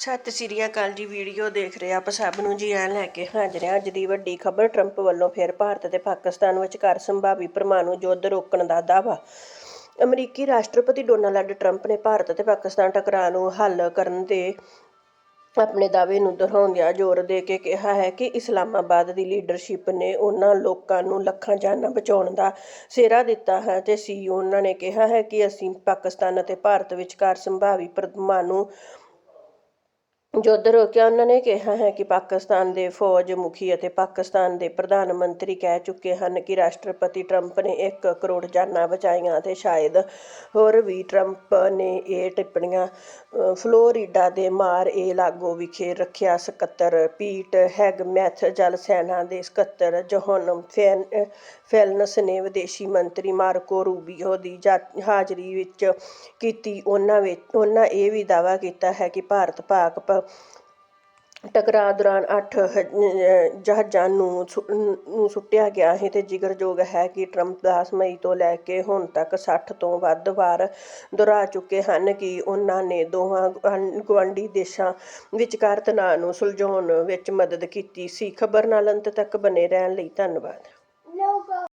ਸਤਿ ਸ਼੍ਰੀ ਅਕਾਲ ਜੀ ਵੀਡੀਓ ਦੇਖ ਰਹੇ ਆਪ ਸਭ ਨੂੰ ਜੀ, ਐ ਲੈ ਕੇ ਹਾਜ਼ਰ ਹਾਂ ਅੱਜ ਦੀ ਵੱਡੀ ਖਬਰ। ਟਰੰਪ ਵੱਲੋਂ ਫਿਰ ਭਾਰਤ ਤੇ ਪਾਕਿਸਤਾਨ ਵਿਚਕਾਰ ਸੰਭਾਵੀ ਪਰਮਾਣੂ ਯੁੱਧ ਰੋਕਣ ਦਾ ਦਾਅਵਾ। ਅਮਰੀਕੀ ਰਾਸ਼ਟਰਪਤੀ ਡੋਨਾਲਡ ਟਰੰਪ ਨੇ ਭਾਰਤ ਤੇ ਪਾਕਿਸਤਾਨ ਟਕਰਾਅ ਨੂੰ ਹੱਲ ਕਰਨ ਦੇ ਆਪਣੇ ਦਾਅਵੇ ਨੂੰ ਦੁਹਰਾਉਂਦਿਆਂ ਜ਼ੋਰ ਦੇ ਕੇ ਕਿਹਾ ਹੈ ਕਿ ਇਸਲਾਮਾਬਾਦ ਦੀ ਲੀਡਰਸ਼ਿਪ ਨੇ ਉਹਨਾਂ ਲੋਕਾਂ ਨੂੰ ਲੱਖਾਂ ਜਾਨਾਂ ਬਚਾਉਣ ਦਾ ਸਿਹਰਾ ਦਿੱਤਾ ਹੈ ਤੇ ਸੀ ਉਹਨਾਂ ਨੇ ਕਿਹਾ ਹੈ ਕਿ ਅਸੀਂ ਪਾਕਿਸਤਾਨ ਅਤੇ ਭਾਰਤ ਵਿਚਕਾਰ ਸੰਭਾਵੀ ਪਰਮਾਣੂ ਯੁੱਧ ਰੋਕਿਆ ਉਹਨਾਂ ਨੇ ਕਿਹਾ ਹੈ ਕਿ ਪਾਕਿਸਤਾਨ ਦੇ ਫੌਜ ਮੁਖੀ ਅਤੇ ਪਾਕਿਸਤਾਨ ਦੇ ਪ੍ਰਧਾਨ ਮੰਤਰੀ ਕਹਿ ਚੁੱਕੇ ਹਨ ਕਿ ਰਾਸ਼ਟਰਪਤੀ ਟਰੰਪ ਨੇ 1 ਕਰੋੜ ਜਾਨਾਂ ਬਚਾਈਆਂ ਅਤੇ ਸ਼ਾਇਦ ਹੋਰ ਵੀ ਟਰੰਪ ਨੇ ਇਹ ਟਿੱਪਣੀਆਂ ਫਲੋਰੀਡਾ ਦੇ ਮਾਰ ਏ ਲਾਗੋ ਵਿਖੇ ਰੱਖਿਆ ਸਕੱਤਰ। ਪੀਟ ਹੈਗਮੈਥ ਜਲ ਸੈਨਾ ਦੇ ਸਕੱਤਰ ਜੋਹਨ ਫੈਨ, ਫੈਲਨਸ ਨੇ ਵਿਦੇਸ਼ੀ ਮੰਤਰੀ ਮਾਰਕੋ ਰੂਬੀਓ ਦੀ ਜਾ- ਹਾਜ਼ਰੀ ਵਿੱਚ ਕੀਤੀ। ਉਹਨਾਂ ਵਿੱਚ, ਉਹਨਾਂ ਇਹ ਵੀ ਦਾਅਵਾ ਕੀਤਾ ਹੈ ਕਿ ਭਾਰਤ ਪਾਕ ਟਕਰਾਅ ਦੌਰਾਨ ਅੱਠ ਜਹਾਜ਼ਾਂ ਨੂੰ ਨੂੰ ਸੁੱਟਿਆ ਗਿਆ ਸੀ ਤੇ ਜ਼ਿਕਰਯੋਗ ਹੈ ਕਿ ਟਰੰਪ ਦਸ ਮਈ ਤੋਂ ਲੈ ਕੇ ਹੁਣ ਤੱਕ ਸੱਠ ਤੋਂ ਵੱਧ ਵਾਰ ਦੁਹਰਾ ਚੁੱਕੇ ਹਨ ਕਿ ਉਹਨਾਂ ਨੇ ਦੋਵਾਂ ਗੁਆਂਢੀ ਦੇਸ਼ਾਂ ਵਿਚਕਾਰ ਤਣਾਅ ਨੂੰ ਸੁਲਝਾਉਣ ਵਿੱਚ ਮਦਦ ਕੀਤੀ ਸੀ। ਖਬਰ ਨਾਲ ਅੰਤ ਤੱਕ ਬਨੇ ਰਹਿਣ ਲਈ ਧੰਨਵਾਦ।